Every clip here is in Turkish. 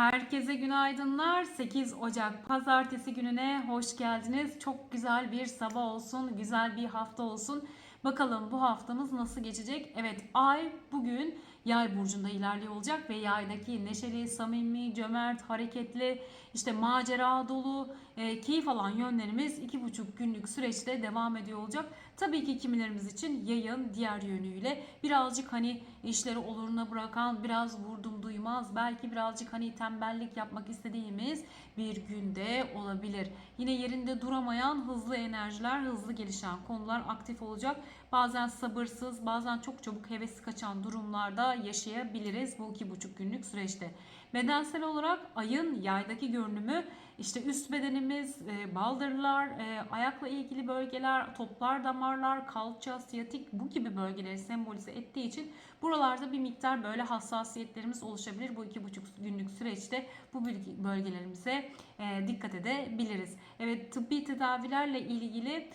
Herkese günaydınlar. 8 Ocak Pazartesi gününe hoş geldiniz. Çok güzel bir sabah olsun, güzel bir hafta olsun. Bakalım bu haftamız nasıl geçecek? Evet, Ay bugün Yay burcunda ilerliyor olacak ve Yay'daki neşeli, samimi, cömert, hareketli, işte macera dolu, e, keyif alan yönlerimiz iki buçuk günlük süreçte devam ediyor olacak. Tabii ki kimilerimiz için yayın diğer yönüyle birazcık hani işleri oluruna bırakan, biraz vurdum duymaz, belki birazcık hani tembellik yapmak istediğimiz bir günde olabilir. Yine yerinde duramayan hızlı enerjiler, hızlı gelişen konular aktif olacak. Bazen sabırsız, bazen çok çabuk hevesi kaçan durumlarda yaşayabiliriz bu iki buçuk günlük süreçte. Bedensel olarak ayın yaydaki görünümü işte üst bedenimiz, e, baldırlar, e, ayakla ilgili bölgeler, toplar, damarlar, kalça, siyatik bu gibi bölgeleri sembolize ettiği için buralarda bir miktar böyle hassasiyetlerimiz oluşabilir. Bu iki buçuk günlük süreçte bu bölgelerimize e, dikkat edebiliriz. Evet tıbbi tedavilerle ilgili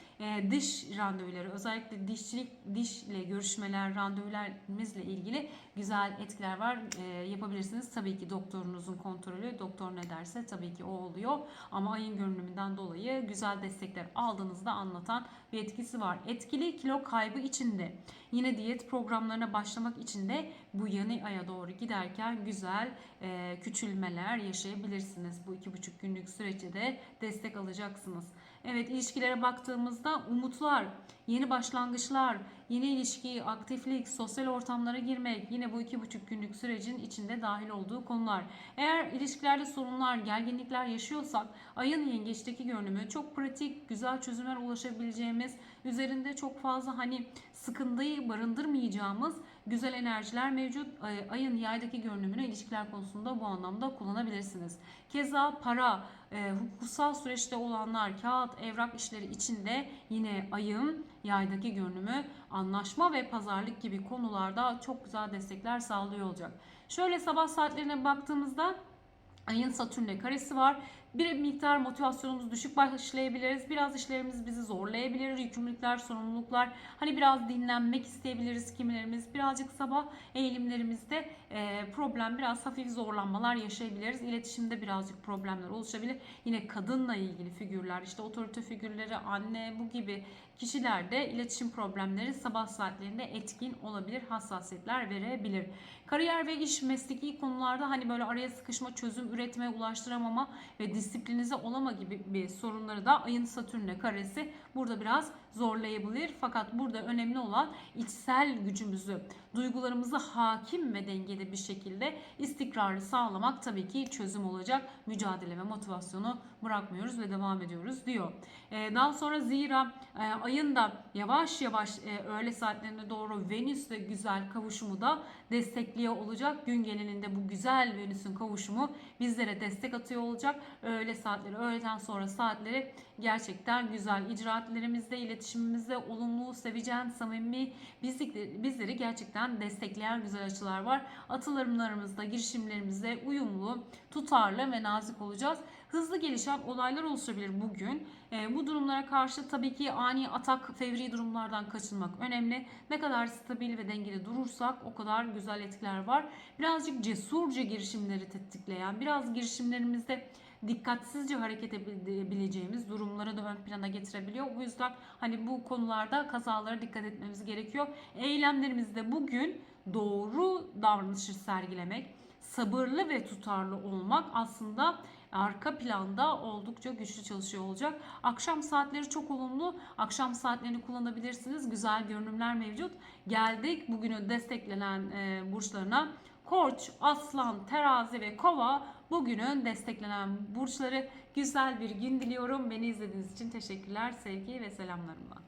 dış randevuları özellikle dişçilik, dişle görüşmeler, randevularımızla ilgili güzel etkiler var. E, yapabilirsiniz. Tabii ki doktorunuzun kontrolü, doktor ne derse tabii ki o oluyor. Ama ayın görünümünden dolayı güzel destekler aldığınızda anlatan bir etkisi var. Etkili kilo kaybı içinde. Yine diyet programlarına başlamak için de bu yeni aya doğru giderken güzel e, küçülmeler yaşayabilirsiniz. Bu iki buçuk günlük süreçte de destek alacaksınız. Evet ilişkilere baktığımızda umutlar, yeni başlangıçlar, yeni ilişki, aktiflik, sosyal ortamlara girmek yine bu iki buçuk günlük sürecin içinde dahil olduğu konular. Eğer ilişkilerde sorunlar, gerginlikler yaşıyorsak ayın yengeçteki görünümü çok pratik, güzel çözümler ulaşabileceğimiz, üzerinde çok fazla hani sıkıntıyı barındırmayacağımız güzel enerjiler mevcut. Ayın yaydaki görünümünü ilişkiler konusunda bu anlamda kullanabilirsiniz. Keza para, e, hukuksal süreçte olanlar, kağıt, evrak işleri içinde yine ayın yaydaki görünümü anlaşma ve pazarlık gibi konularda çok güzel destekler sağlıyor olacak. Şöyle sabah saatlerine baktığımızda Ayın Satürn'le karesi var. Bir miktar motivasyonumuz düşük başlayabiliriz. Biraz işlerimiz bizi zorlayabilir. Yükümlülükler, sorumluluklar. Hani biraz dinlenmek isteyebiliriz kimilerimiz. Birazcık sabah eğilimlerimizde e, problem, biraz hafif zorlanmalar yaşayabiliriz. İletişimde birazcık problemler oluşabilir. Yine kadınla ilgili figürler, işte otorite figürleri, anne bu gibi kişilerde iletişim problemleri sabah saatlerinde etkin olabilir, hassasiyetler verebilir. Kariyer ve iş mesleki konularda hani böyle araya sıkışma, çözüm üretmeye ulaştıramama ve disiplinize olama gibi bir sorunları da ayın Satürn'le karesi burada biraz zorlayabilir. Fakat burada önemli olan içsel gücümüzü, duygularımızı hakim ve dengeli bir şekilde istikrarı sağlamak tabii ki çözüm olacak. Mücadele ve motivasyonu bırakmıyoruz ve devam ediyoruz diyor. Ee, daha sonra zira e, ayın da yavaş yavaş e, öğle saatlerine doğru Venüs ve güzel kavuşumu da destekliyor olacak. Gün genelinde bu güzel Venüs'ün kavuşumu bizlere destek atıyor olacak. Öğle saatleri, öğleden sonra saatleri gerçekten güzel. İcraatlerimizde, iletişimimizde olumlu, sevecen, samimi bizleri gerçekten destekleyen güzel açılar var. Atılımlarımızda, girişimlerimizde uyumlu, tutarlı ve nazik olacağız. Hızlı gelişen olaylar oluşabilir bugün. E, bu durumlara karşı tabii ki ani atak, fevri durumlardan kaçınmak önemli. Ne kadar stabil ve dengeli durursak o kadar güzel etkiler var. Birazcık cesurca girişimleri tetikleyen, biraz girişimlerimizde dikkatsizce hareket edebileceğimiz durumları da ön plana getirebiliyor. Bu yüzden hani bu konularda kazalara dikkat etmemiz gerekiyor. Eylemlerimizde bugün doğru davranışı sergilemek, sabırlı ve tutarlı olmak aslında arka planda oldukça güçlü çalışıyor olacak. Akşam saatleri çok olumlu. Akşam saatlerini kullanabilirsiniz. Güzel görünümler mevcut. Geldik bugünün desteklenen e, burçlarına. Koç, Aslan, Terazi ve Kova bugünün desteklenen burçları güzel bir gün diliyorum. Beni izlediğiniz için teşekkürler, sevgi ve selamlarımla.